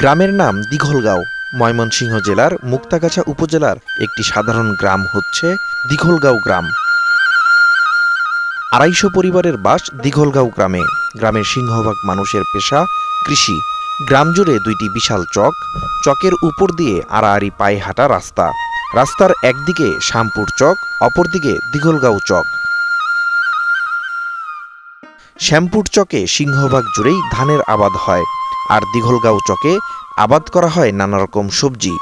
গ্রামের নাম দিঘলগাঁও। ময়মনসিংহ জেলার মুক্তাগাছা উপজেলার একটি সাধারণ গ্রাম হচ্ছে দিঘলগাঁও গ্রাম। আড়াইশো পরিবারের বাস দিঘলগাঁও গ্রামে। গ্রামের সিংহভাগ মানুষের পেশা কৃষি। গ্রাম জুড়ে দুইটি বিশাল চক। চকের উপর দিয়ে আড়াআড়ি পায়ে হাঁটা রাস্তা। রাস্তার একদিকে শ্যামপুর চক, অপরদিকে দিঘলগাঁও চক। শ্যামপুর চকে সিংহভাগ জুড়েই ধানের আবাদ হয়। আর দীঘলগাঁও চকে আবাদ করা হয় নানা রকম সবজি।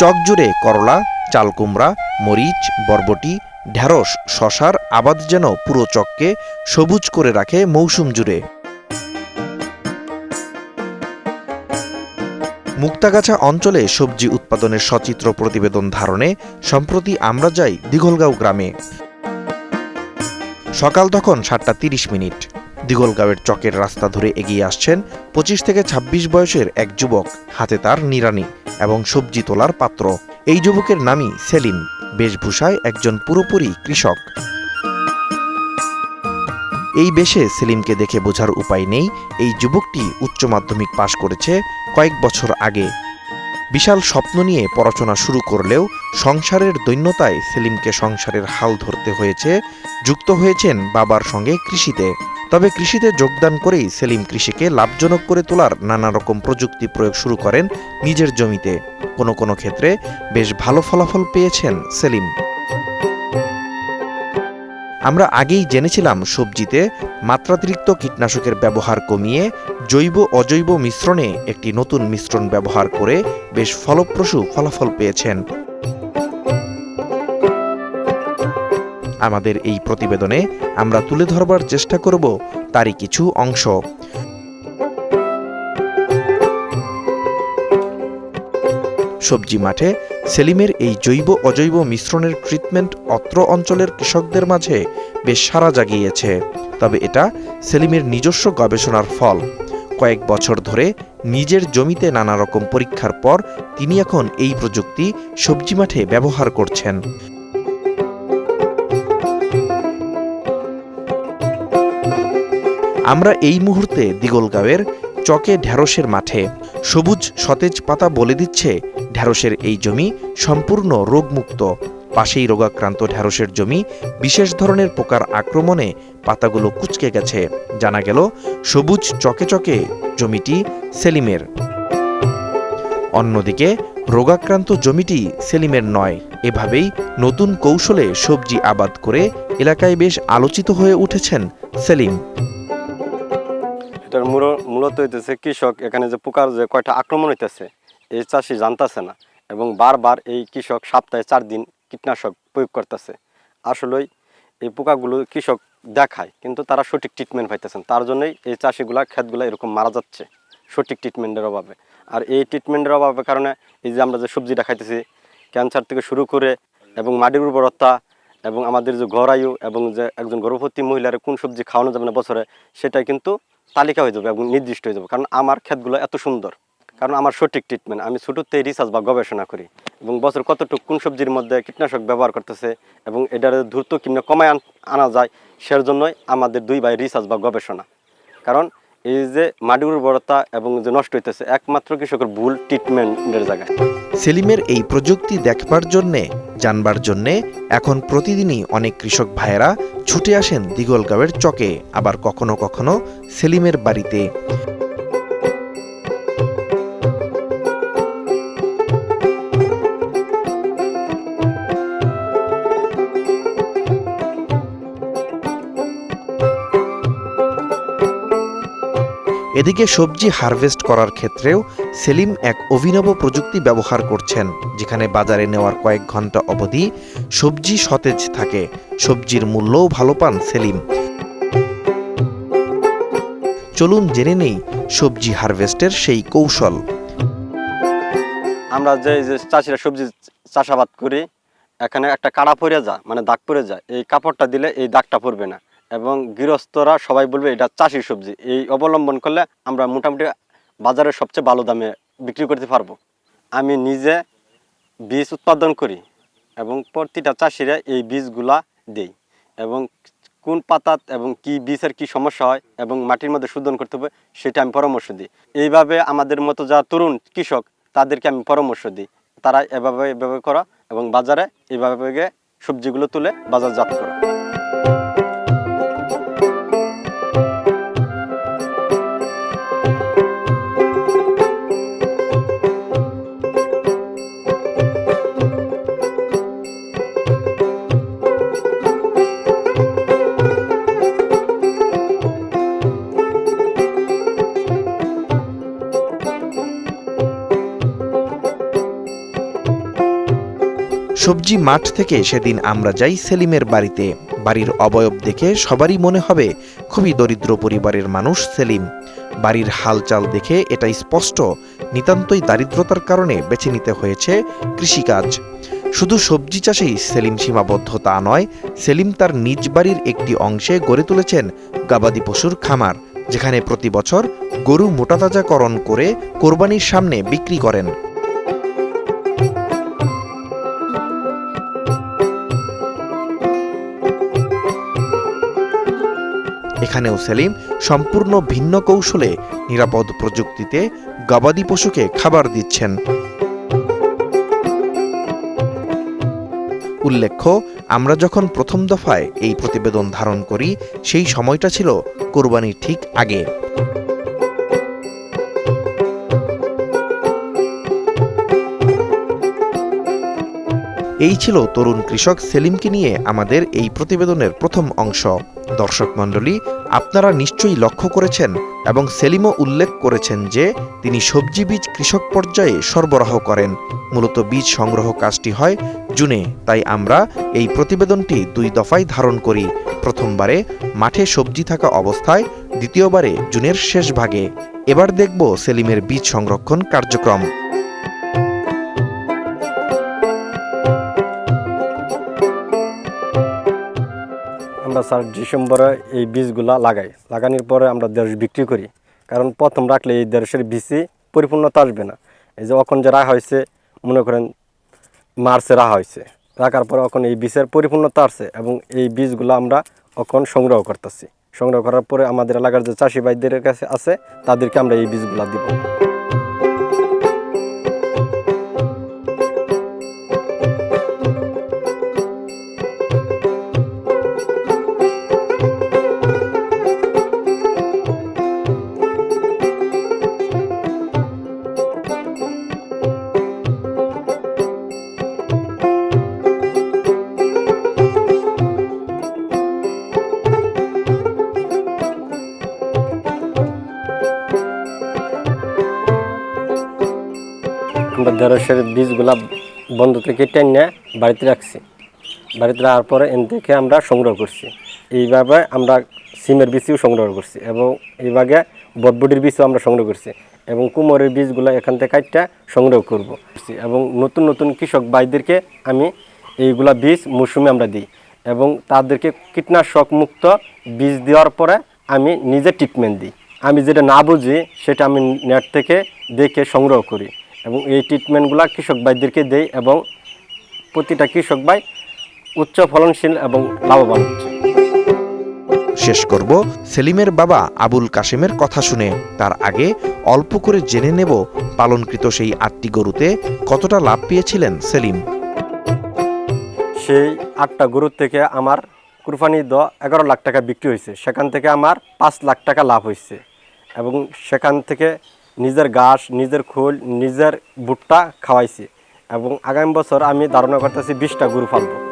চক জুড়ে করলা, চালকুমড়া, মরিচ, বরবটি ঢ্যাঁড়স শশার আবাদ যেন পুরো চককে সবুজ করে রাখে মৌসুম জুড়ে। মুক্তাগাছা অঞ্চলে সবজি উৎপাদনের সচিত্র প্রতিবেদন ধারণে সম্প্রতি আমরা যাই দীঘলগাঁও গ্রামে। সকাল তখন সাতটা তিরিশ মিনিট। দিগলগাঁওয়ের চকের রাস্তা ধরে এগিয়ে আসছেন পঁচিশ থেকে ২৬ বয়সের এক যুবক, হাতে তার নিরানি এবং সবজি তোলার পাত্র। এই যুবকের নামই সেলিম, বেশভূষায় একজন পুরোপুরি কৃষক। এই বেশে সেলিমকে দেখে বোঝার উপায় নেই, এই যুবকটি উচ্চ মাধ্যমিক পাশ করেছে কয়েক বছর আগে। বিশাল স্বপ্ন নিয়ে পড়াশোনা শুরু করলেও সংসারের দৈন্যতায় সেলিমকে সংসারের হাল ধরতে হয়েছে, যুক্ত হয়েছেন বাবার সঙ্গে কৃষিতে। তবে কৃষিতে যোগদান করেই সেলিম কৃষিকে লাভজনক করে তোলার নানা রকম প্রযুক্তি প্রয়োগ শুরু করেন নিজের জমিতে। কোনো কোনো ক্ষেত্রে বেশ ভালো ফলাফল পেয়েছেন সেলিম। আমরা আগেই জেনেছিলাম সবজিতে মাত্রাতিরিক্ত কীটনাশকের ব্যবহার কমিয়ে জৈব অজৈব মিশ্রণে একটি নতুন মিশ্রণ ব্যবহার করে বেশ ফলপ্রসূ ফলাফল পেয়েছেন। আমাদের এই প্রতিবেদনে আমরা তুলে ধরবার চেষ্টা করব তারই কিছু অংশ। সবজি মাঠে সেলিমের এই জৈব অজৈব মিশ্রণের ট্রিটমেন্ট অত্র অঞ্চলের কৃষকদের মাঝে বেশ সাড়া জাগিয়েছে। তবে এটা সেলিমের নিজস্ব গবেষণার ফল। কয়েক বছর ধরে নিজের জমিতে নানা রকম পরীক্ষার পর তিনি এখন এই প্রযুক্তি সবজি মাঠে ব্যবহার করছেন। আমরা এই মুহূর্তে দিগলগাঁওয়ের চকে ঢ্যাঁড়সের মাঠে সবুজ সতেজ পাতা বলে দিচ্ছে ঢ্যাঁড়সের এই জমি সম্পূর্ণ রোগমুক্ত। পাশেই রোগাক্রান্ত ঢ্যাঁড়সের জমি বিশেষ ধরনের পোকার আক্রমণে পাতাগুলো কুচকে গেছে। জানা গেল, সবুজ চকে চকে জমিটি সেলিমের। অন্যদিকে, রোগাক্রান্ত জমিটি সেলিমের নয়। এভাবেই নতুন কৌশলে সবজি আবাদ করে এলাকায় বেশ আলোচিত হয়ে উঠেছেন সেলিম। এটার মূল মূলত হইতেছে কৃষক, এখানে যে পোকার যে কয়টা আক্রমণ হইতেছে এই চাষি জানতেছে না এবং বারবার এই কৃষক সপ্তাহে চার দিন কীটনাশক প্রয়োগ করতেছে। আসলেই এই পোকাগুলো কৃষক দেখায়, কিন্তু তারা সঠিক ট্রিটমেন্ট পাইতেছেন তার জন্যই এই চাষিগুলা, ক্ষেতগুলো এরকম মারা যাচ্ছে সঠিক ট্রিটমেন্টের অভাবে। আর এই ট্রিটমেন্টের অভাবের কারণে এই যে আমরা যে সবজিটা খাইতেছি ক্যান্সার থেকে শুরু করে এবং মাটির উর্বরতা এবং আমাদের যে ঘরায়ু এবং যে একজন গর্ভবতী মহিলার কোন সবজি খাওয়ানো যাবে না বছরে সেটা কিন্তু তালিকা হয়ে যাবে এবং নির্দিষ্ট হয়ে যাবে। কারণ আমার ক্ষেতগুলো এত সুন্দর। কারণ আমার সঠিক ট্রিটমেন্ট আমি ছোটোতে রিসার্চ বা গবেষণা করি এবং বছর কতটুকু, কোন সবজির মধ্যে কীটনাশক ব্যবহার করতেছে এবং এটার দ্রুত কিনে কমায় আনা যায় সের জন্যই আমাদের দুই ভাই রিসার্চ বা গবেষণা। কারণ এই যে মাটির উর্বরতা এবং যে নষ্ট হইতেছে একমাত্র কৃষকের ভুল ট্রিটমেন্টের জায়গায়। সেলিমের এই প্রযুক্তি দেখবার জন্যে, জানবার জন্যে এখন প্রতিদিনই অনেক কৃষক ভাইয়েরা ছুটে আসেন দিগলগাঁওয়ের চকে, আবার কখনো কখনো সেলিমের বাড়িতে। এদিকে সবজি হারভেস্ট করার ক্ষেত্রেও সেলিম এক অভিনব প্রযুক্তি ব্যবহার করছেন, যেখানে বাজারে নেওয়ার কয়েক ঘণ্টা অবধি সবজি সতেজ থাকে। সবজির মূল্যও ভালো পান সেলিম। চলুন জেনে নেই সবজি হারভেস্টের সেই কৌশল। আমরা যে যে চাষিরা সবজি চাষাবাদ করি, এখানে একটা কাড়া পড়ে যায় মানে দাগ পড়ে যায়। এই কাপড়টা দিলে এই দাগটা পড়বে না। এবং গৃহস্থরা সবাই বলবে এটা চাষির সবজি। এই অবলম্বন করলে আমরা মোটামুটি বাজারে সবচেয়ে ভালো দামে বিক্রি করতে পারব। আমি নিজে বীজ উৎপাদন করি এবং প্রতিটা চাষিরা এই বীজগুলা দেই এবং কোন পাতাত এবং কি বীজের কি সমস্যা হয় এবং মাটির মধ্যে শোধন করতে হবে সেটা আমি পরামর্শ দিই। এইভাবে আমাদের মতো যারা তরুণ কৃষক, তাদেরকে আমি পরামর্শ দিই। তারা এভাবে এভাবে করা এবং বাজারে এইভাবে সবজিগুলো তুলে বাজারজাত করা। সবজি মাঠ থেকে সেদিন আমরা যাই সেলিমের বাড়িতে। বাড়ির অবয়ব দেখে সবারই মনে হবে, খুবই দরিদ্র পরিবারের মানুষ সেলিম। বাড়ির হালচাল দেখে এটাই স্পষ্ট, নিতান্তই দারিদ্রতার কারণে বেছে নিতে হয়েছে কৃষিকাজ। শুধু সবজি চাষেই সেলিম সীমাবদ্ধ তা নয়, সেলিম তার নিজ বাড়ির একটি অংশে গড়ে তুলেছেন গাবাদি পশুর খামার, যেখানে প্রতি বছর গরু মোটাতাজাকরণ করে কোরবানির সামনে বিক্রি করেন। এখানেও সেলিম সম্পূর্ণ ভিন্ন কৌশলে নিরাপদ প্রযুক্তিতে গবাদি পশুকে খাবার দিচ্ছেন। উল্লেখ্য, আমরা যখন প্রথম দফায় এই প্রতিবেদন ধারণ করি, সেই সময়টা ছিল কোরবানির ঠিক আগে। এই ছিল তরুণ কৃষক সেলিমকে নিয়ে আমাদের এই প্রতিবেদনের প্রথম অংশ। দর্শক মণ্ডলী, আপনারা নিশ্চয়ই লক্ষ্য করেছেন এবং সেলিমও উল্লেখ করেছেন যে তিনি সবজি বীজ কৃষক পর্যায়ে সরবরাহ করেন। মূলত বীজ সংগ্রহ কাজটি হয় জুনে, তাই আমরা এই প্রতিবেদনটি দুই দফায় ধারণ করি। প্রথমবারে মাঠে সবজি থাকা অবস্থায়, দ্বিতীয়বারে জুনের শেষ ভাগে। এবার দেখব সেলিমের বীজ সংরক্ষণ কার্যক্রম। স্যার ডিসেম্বরে এই বীজগুলা লাগাই। লাগানোর পরে আমরা দেড়শ বিক্রি করি। কারণ প্রথম রাখলে এই দেড়শের বীজই পরিপূর্ণতা আসবে না। এই যে এখন যে রাখা হয়েছে, মনে করেন মার্চে রাখা হয়েছে। রাখার পরে এখন এই বীজের পরিপূর্ণতা আসছে এবং এই বীজগুলো আমরা এখন সংগ্রহ করতেছি। সংগ্রহ করার পরে আমাদের এলাকার যে চাষি ভাইদের কাছে আছে, তাদেরকে আমরা এই বীজগুলা দিব। ঢেঁড়সের বীজগুলা বন্ধ থেকে টেনে বাড়িতে রাখছি। বাড়িতে রাখার পরে এন থেকে আমরা সংগ্রহ করছি। এইভাবে আমরা সিমের বীজও সংগ্রহ করছি এবং এইভাবে বটবটির বীজও আমরা সংগ্রহ করছি এবং কুমোরের বীজগুলো এখান থেকে কাটটা সংগ্রহ করব। এবং নতুন নতুন কৃষক ভাইদেরকে আমি এইগুলা বীজ মৌসুমে আমরা দিই এবং তাদেরকে কীটনাশক মুক্ত বীজ দেওয়ার পরে আমি নিজে ট্রিটমেন্ট দিই। আমি যেটা না বুঝি সেটা আমি নেট থেকে দেখে সংগ্রহ করি। এবং এই ট্রিটমেন্টগুলো কৃষক ভাইদেরকে দেই এবং প্রতিটা কৃষক ভাই উচ্চ ফলনশীল এবং লাভবান হচ্ছে। শেষ করব সেলিমের বাবা আবুল কাশেমের কথা শুনে। তার আগে অল্প করে জেনে নেব পালনকৃত সেই আটটি গরুতে কতটা লাভ পেয়েছিলেন সেলিম। সেই আটটা গরুর থেকে আমার কুরবানি দ এগারো লাখ টাকা বিক্রি হয়েছে। সেখান থেকে আমার পাঁচ লাখ টাকা লাভ হয়েছে এবং সেখান থেকে নিজের গাছ নিজের খোল, নিজের ভুট্টা খাওয়াইছি। এবং আগামী বছর আমি ধারণা করতেছি বিশটা গরু ফালবো